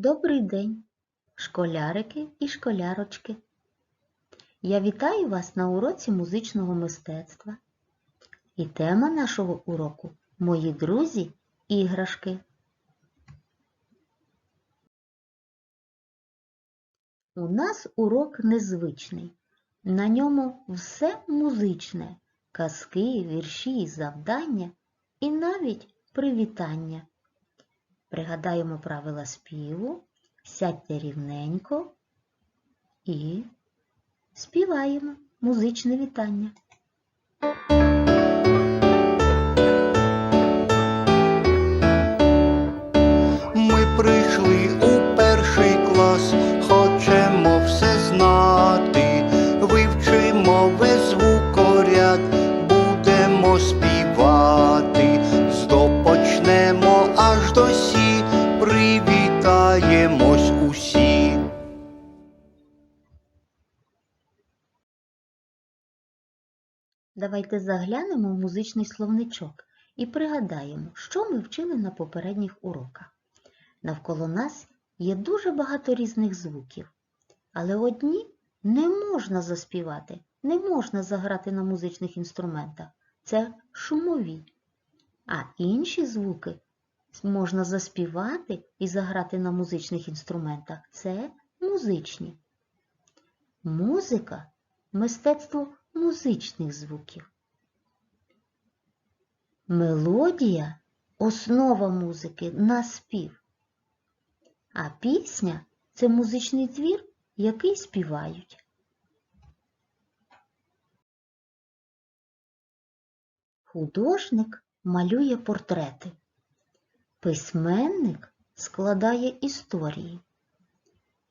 Добрий день, школярики і школярочки. Я вітаю вас на уроці музичного мистецтва. І тема нашого уроку Мої друзі іграшки. У нас урок незвичний. На ньому все музичне, казки, вірші, завдання і навіть привітання. Пригадаємо правила співу, сядьте рівненько і співаємо музичне вітання. Давайте заглянемо в музичний словничок і пригадаємо, що ми вчили на попередніх уроках. Навколо нас є дуже багато різних звуків, але одні не можна заспівати, не можна заграти на музичних інструментах. Це шумові. А інші звуки можна заспівати і заграти на музичних інструментах. Це музичні. Музика мистецтво музичних звуків. Мелодія основа музики на спів. А пісня це музичний твір, який співають. Художник малює портрети. Письменник складає історії.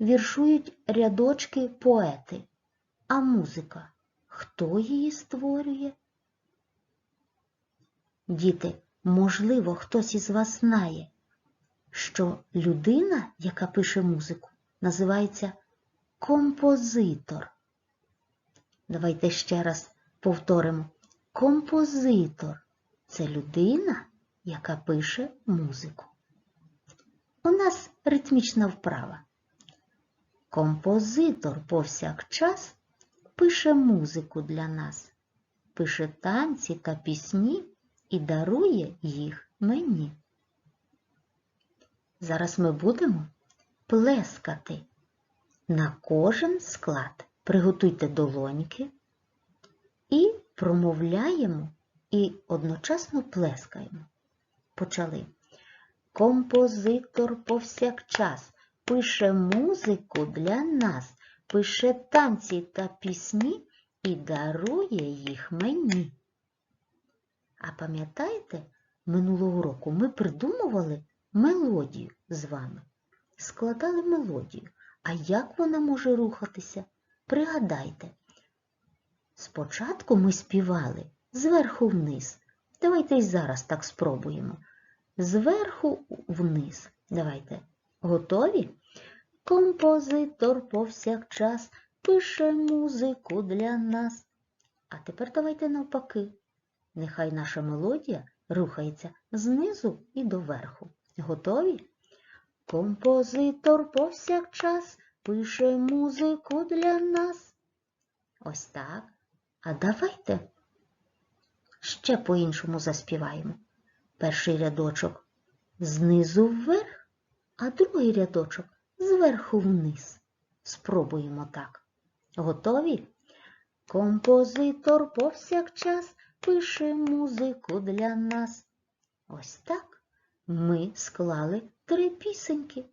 Віршують рядочки поети. А музика хто її створює? Діти, можливо, хтось із вас знає, що людина, яка пише музику, називається композитор. Давайте ще раз повторимо. Композитор це людина, яка пише музику. У нас ритмічна вправа. Композитор повсякчас пише музику для нас, пише танці та пісні і дарує їх мені. Зараз ми будемо плескати. На кожен склад приготуйте долоньки і промовляємо і одночасно плескаємо. Почали. Композитор повсякчас пише музику для нас, пише танці та пісні і дарує їх мені. А пам'ятаєте, минулого року ми придумували мелодію з вами, складали мелодію. А як вона може рухатися? Пригадайте. Спочатку ми співали зверху вниз. Давайте й зараз так спробуємо. Зверху вниз. Давайте. Готові? Композитор повсякчас пише музику для нас. А тепер давайте навпаки. Нехай наша мелодія рухається знизу і доверху. Готові? Композитор повсякчас пише музику для нас. Ось так. А давайте ще по-іншому заспіваємо. Перший рядочок знизу вверх, а другий рядочок зверху вниз. Спробуємо так. Готові? Композитор повсякчас пише музику для нас. Ось так ми склали три пісеньки,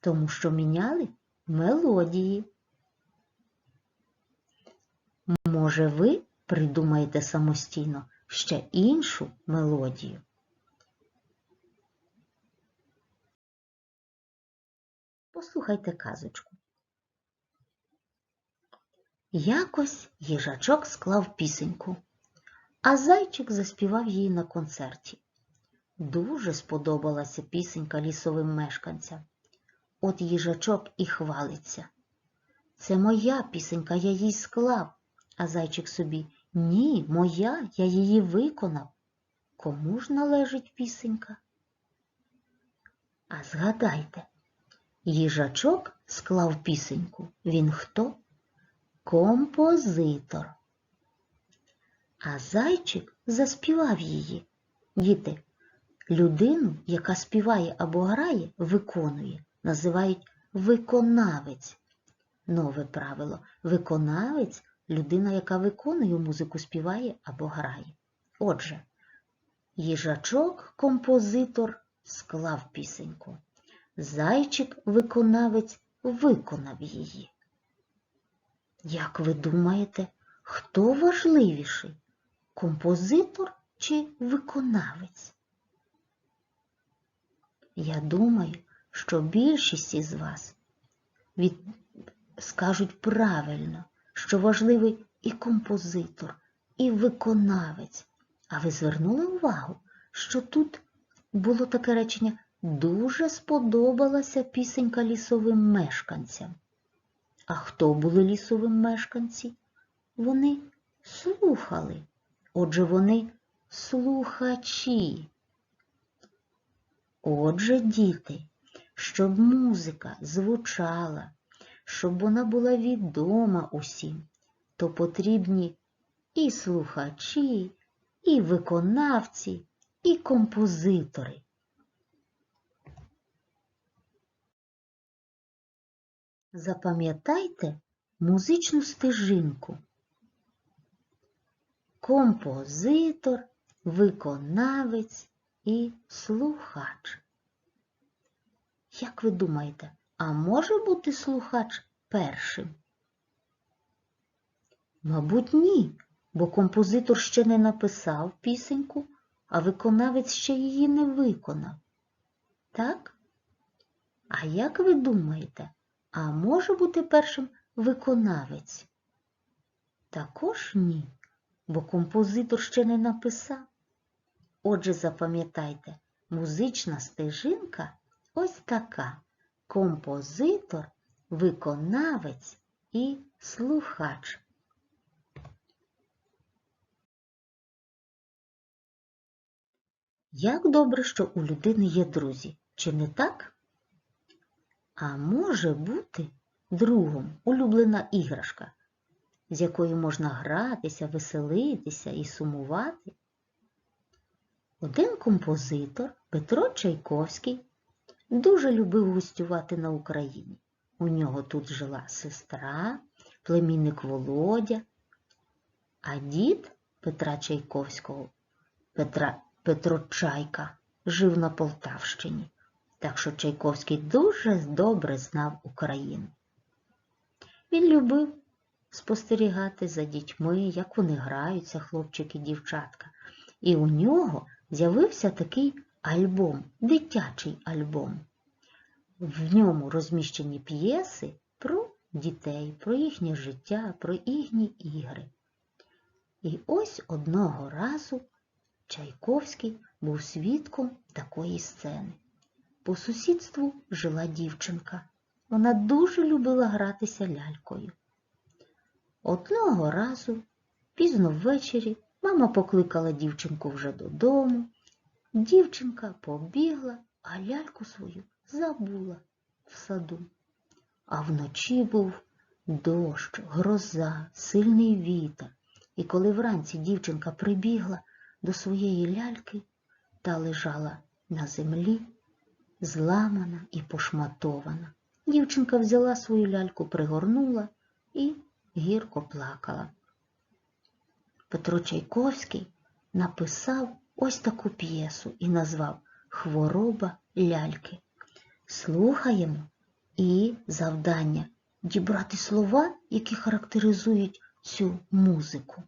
тому що міняли мелодії. Може, ви придумаєте самостійно ще іншу мелодію. Послухайте казочку. Якось їжачок склав пісеньку, а зайчик заспівав її на концерті. Дуже сподобалася пісенька лісовим мешканцям. От їжачок і хвалиться. Це моя пісенька, я їй склав, а зайчик собі ні, моя, я її виконав. Кому ж належить пісенька? А згадайте, їжачок склав пісеньку. Він хто? Композитор. А зайчик заспівав її. Діти, людину, яка співає або грає, виконує, називають виконавець. Нове правило. Виконавець людина, яка виконує музику, співає або грає. Отже, їжачок, композитор, склав пісеньку. Зайчик, виконавець, виконав її. Як ви думаєте, хто важливіший? Композитор чи виконавець? Я думаю, що більшість із вас від... скажуть правильно, що важливий і композитор, і виконавець. А ви звернули увагу, що тут було таке речення дуже сподобалася пісенька лісовим мешканцям. А хто були лісовим мешканці? Вони слухали. Отже, вони слухачі. Отже, діти, щоб музика звучала, щоб вона була відома усім, то потрібні і слухачі, і виконавці, і композитори. Запам'ятайте музичну стежинку. Композитор, виконавець і слухач. Як ви думаєте, а може бути слухач першим? Мабуть, ні, бо композитор ще не написав пісеньку, а виконавець ще її не виконав. Так? А як ви думаєте, а може бути першим виконавець? Також ні, бо композитор ще не написав. Отже, запам'ятайте, музична стежинка ось така. Композитор, виконавець і слухач. Як добре, що у людини є друзі, чи не так? А може бути другом улюблена іграшка, з якою можна гратися, веселитися і сумувати. Один композитор Петро Чайковський дуже любив гостювати на Україні. У нього тут жила сестра, племінник Володя, а дід Петра Чайковського, Петра, Петро Чайка, жив на Полтавщині. Так що Чайковський дуже добре знав Україну. Він любив спостерігати за дітьми, як вони граються, хлопчики дівчатка. І у нього з'явився такий альбом, дитячий альбом. В ньому розміщені п'єси про дітей, про їхнє життя, про їхні ігри. І ось одного разу Чайковський був свідком такої сцени. По сусідству жила дівчинка. Вона дуже любила гратися лялькою. Одного разу, пізно ввечері, мама покликала дівчинку вже додому. Дівчинка побігла, а ляльку свою забула в саду. А вночі був дощ, гроза, сильний вітер. І коли вранці дівчинка прибігла до своєї ляльки, та лежала на землі, зламана і пошматована. Дівчинка взяла свою ляльку, пригорнула і гірко плакала. Петро Чайковський написав ось таку п'єсу і назвав Хвороба ляльки. Слухаємо і завдання дібрати слова, які характеризують цю музику.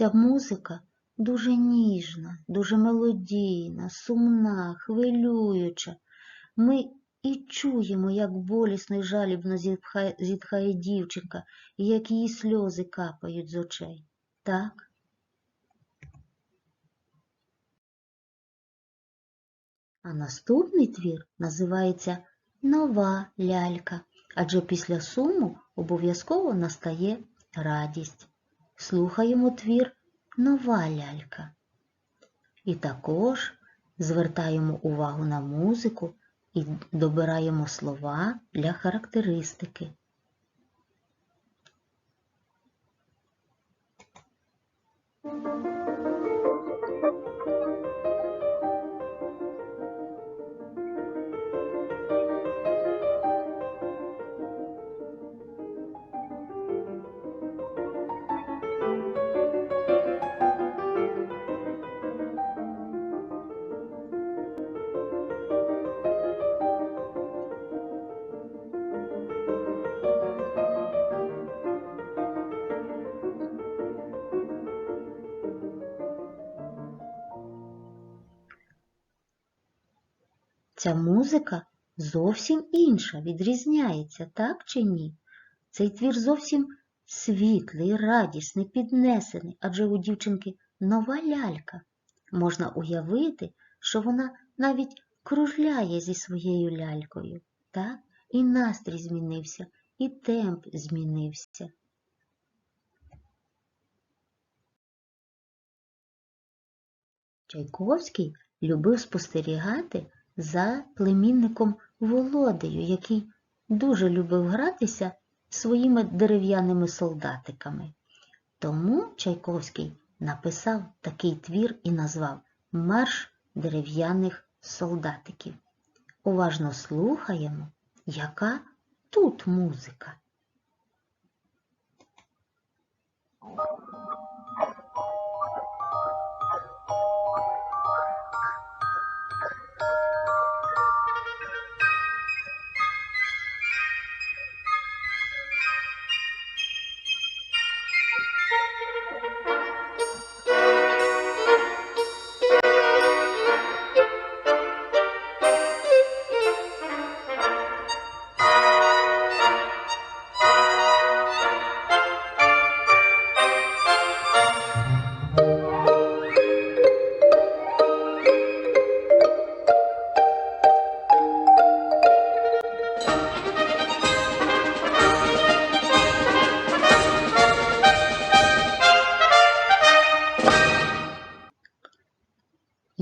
Ця музика дуже ніжна, дуже мелодійна, сумна, хвилююча. Ми і чуємо, як болісно й жалібно зітхає, зітхає дівчинка, і як її сльози капають з очей. Так? А наступний твір називається Нова лялька, адже після суму обов'язково настає радість. Слухаємо твір Нова лялька. І також звертаємо увагу на музику і добираємо слова для характеристики. Ця музика зовсім інша, відрізняється, так чи ні? Цей твір зовсім світлий, радісний, піднесений, адже у дівчинки нова лялька. Можна уявити, що вона навіть кружляє зі своєю лялькою, так? І настрій змінився, і темп змінився. Чайковський любив спостерігати за племінником Володею, який дуже любив гратися своїми дерев'яними солдатиками. Тому Чайковський написав такий твір і назвав Марш дерев'яних солдатиків. Уважно слухаємо, яка тут музика.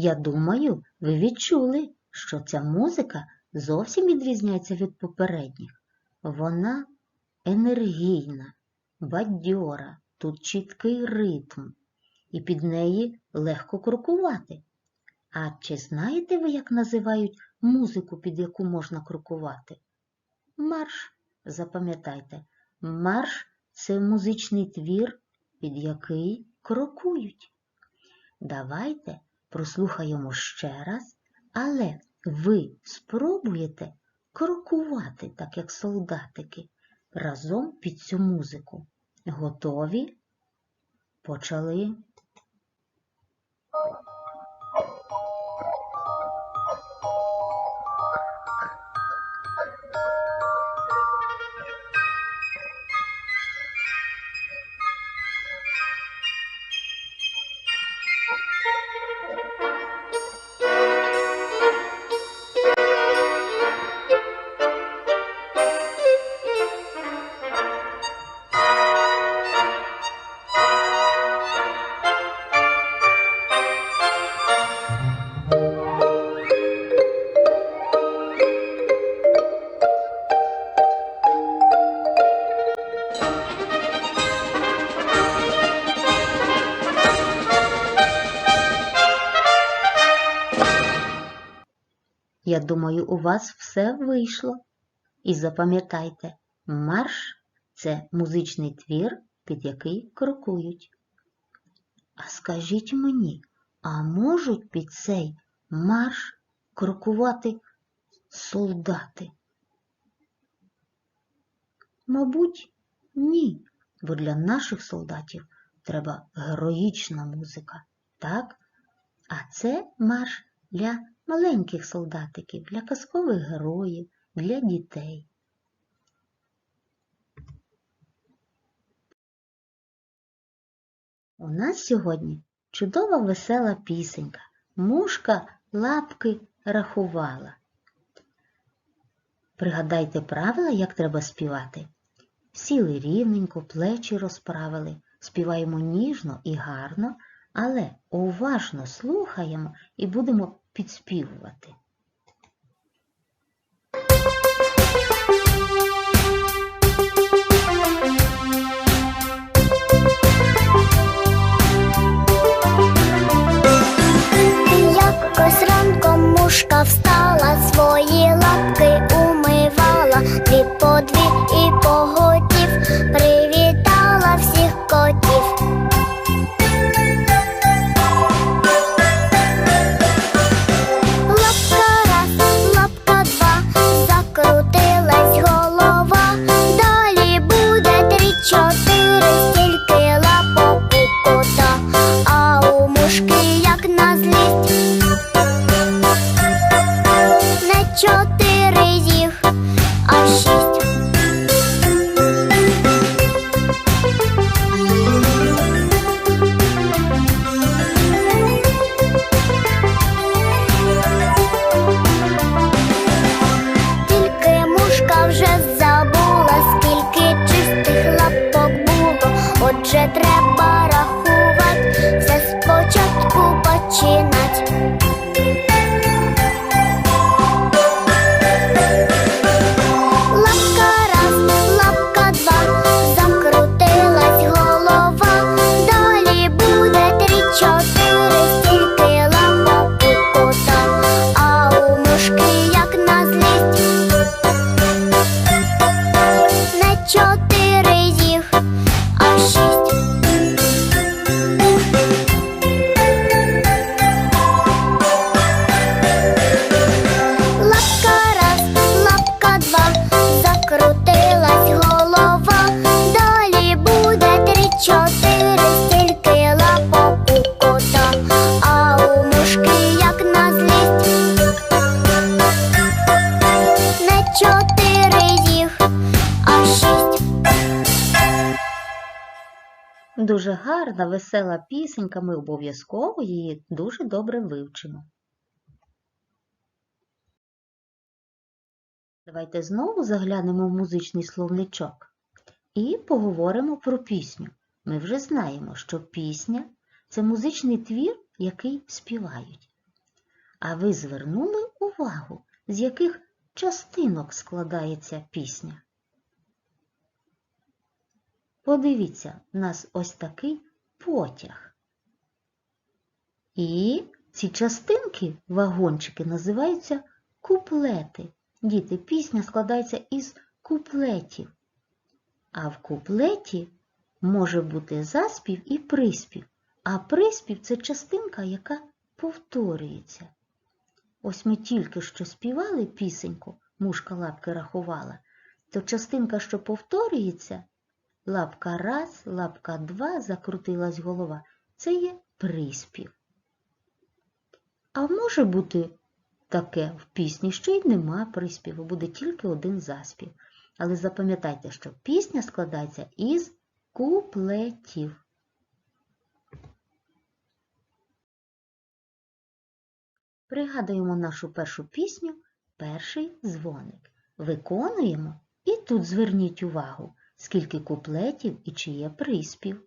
Я думаю, ви відчули, що ця музика зовсім відрізняється від попередніх. Вона енергійна, бадьора, тут чіткий ритм, і під неї легко крокувати. А чи знаєте ви, як називають музику, під яку можна крокувати? Марш, запам'ятайте, марш це музичний твір, під який крокують. Давайте прослухаємо ще раз, але ви спробуєте крокувати, так як солдатики, разом під цю музику. Готові? Почали. Я думаю, у вас все вийшло. І запам'ятайте, марш це музичний твір, під який крокують. А скажіть мені, а можуть під цей марш крокувати солдати? Мабуть, ні, бо для наших солдатів треба героїчна музика, так? А це марш для маленьких солдатиків, для казкових героїв, для дітей. У нас сьогодні чудова весела пісенька. Мушка лапки рахувала. Пригадайте правила, як треба співати. Сіли рівненько, плечі розправили, співаємо ніжно і гарно, але уважно слухаємо і будемо підспівувати. Якось ранком мушка встала, свої лапки Дуже гарна, весела пісенька, ми обов'язково її дуже добре вивчимо. Давайте знову заглянемо в музичний словничок і поговоримо про пісню. Ми вже знаємо, що пісня це музичний твір, який співають. А ви звернули увагу, з яких частинок складається пісня? Подивіться, у нас ось такий потяг. І ці частинки, вагончики, називаються куплети. Діти, пісня складається із куплетів. А в куплеті може бути заспів і приспів. А приспів це частинка, яка повторюється. Ось ми тільки що співали пісеньку, мушка лапки рахувала, то частинка, що повторюється, лапка раз, лапка два, закрутилась голова. Це є приспів. А може бути таке в пісні, що й нема приспіву, буде тільки один заспів. Але запам'ятайте, що пісня складається із куплетів. Пригадуємо нашу першу пісню Перший дзвоник. Виконуємо і тут зверніть увагу, скільки куплетів і чи є приспів.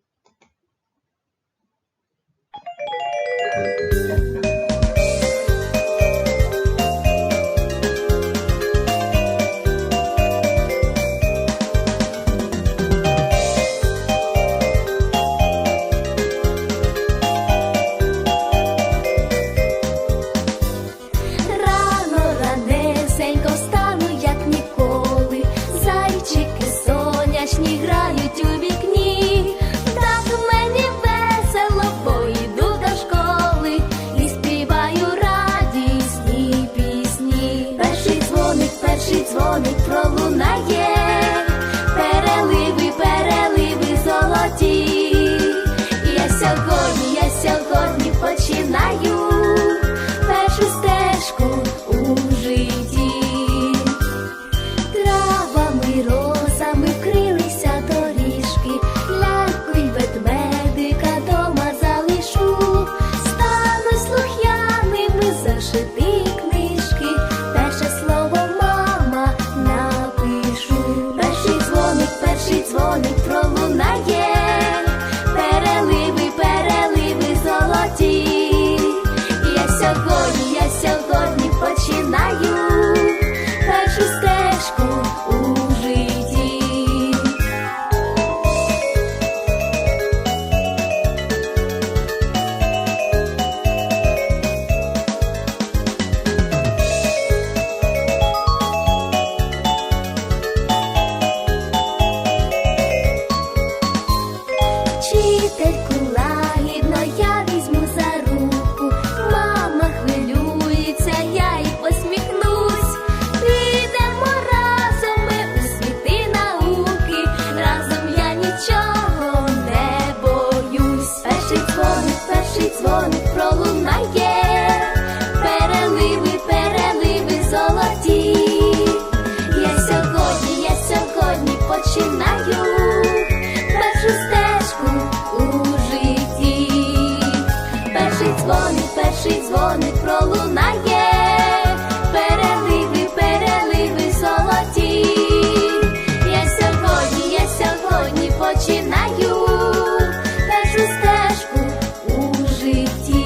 дзвоник, перший дзвоник пролунає, переливи, переливи золоті. Я сьогодні, я сьогодні починаю першу стежку у житті.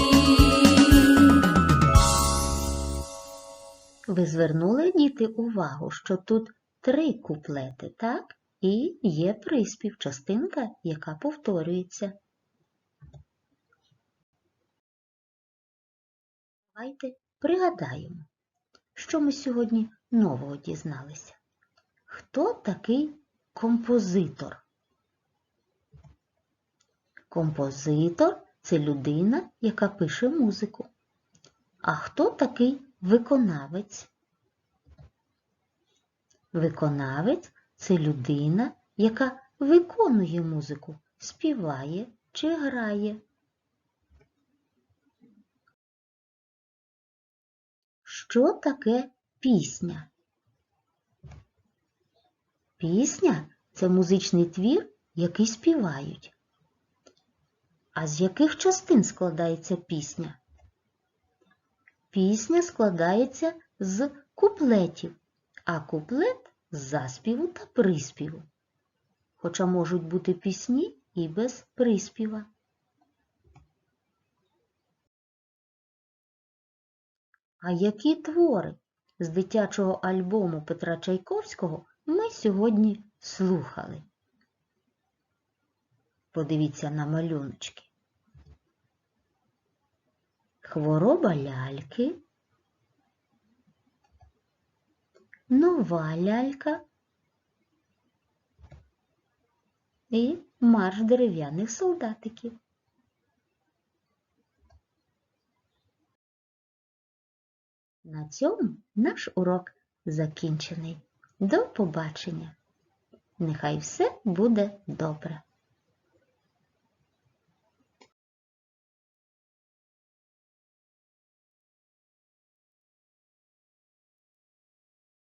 Ви звернули діти увагу, що тут три куплети, так? І є приспів, частинка, яка повторюється. Давайте пригадаємо, що ми сьогодні нового дізналися. Хто такий композитор? Композитор це людина, яка пише музику. А хто такий виконавець? Виконавець це людина, яка виконує музику, співає чи грає. Що таке пісня? Пісня це музичний твір, який співають. А з яких частин складається пісня? Пісня складається з куплетів, а куплет з заспіву та приспіву. Хоча можуть бути пісні і без приспіва. А які твори з дитячого альбому Петра Чайковського ми сьогодні слухали? Подивіться на малюночки. Хвороба ляльки, нова лялька і марш дерев'яних солдатиків. На цьому наш урок закінчений. До побачення. Нехай все буде добре.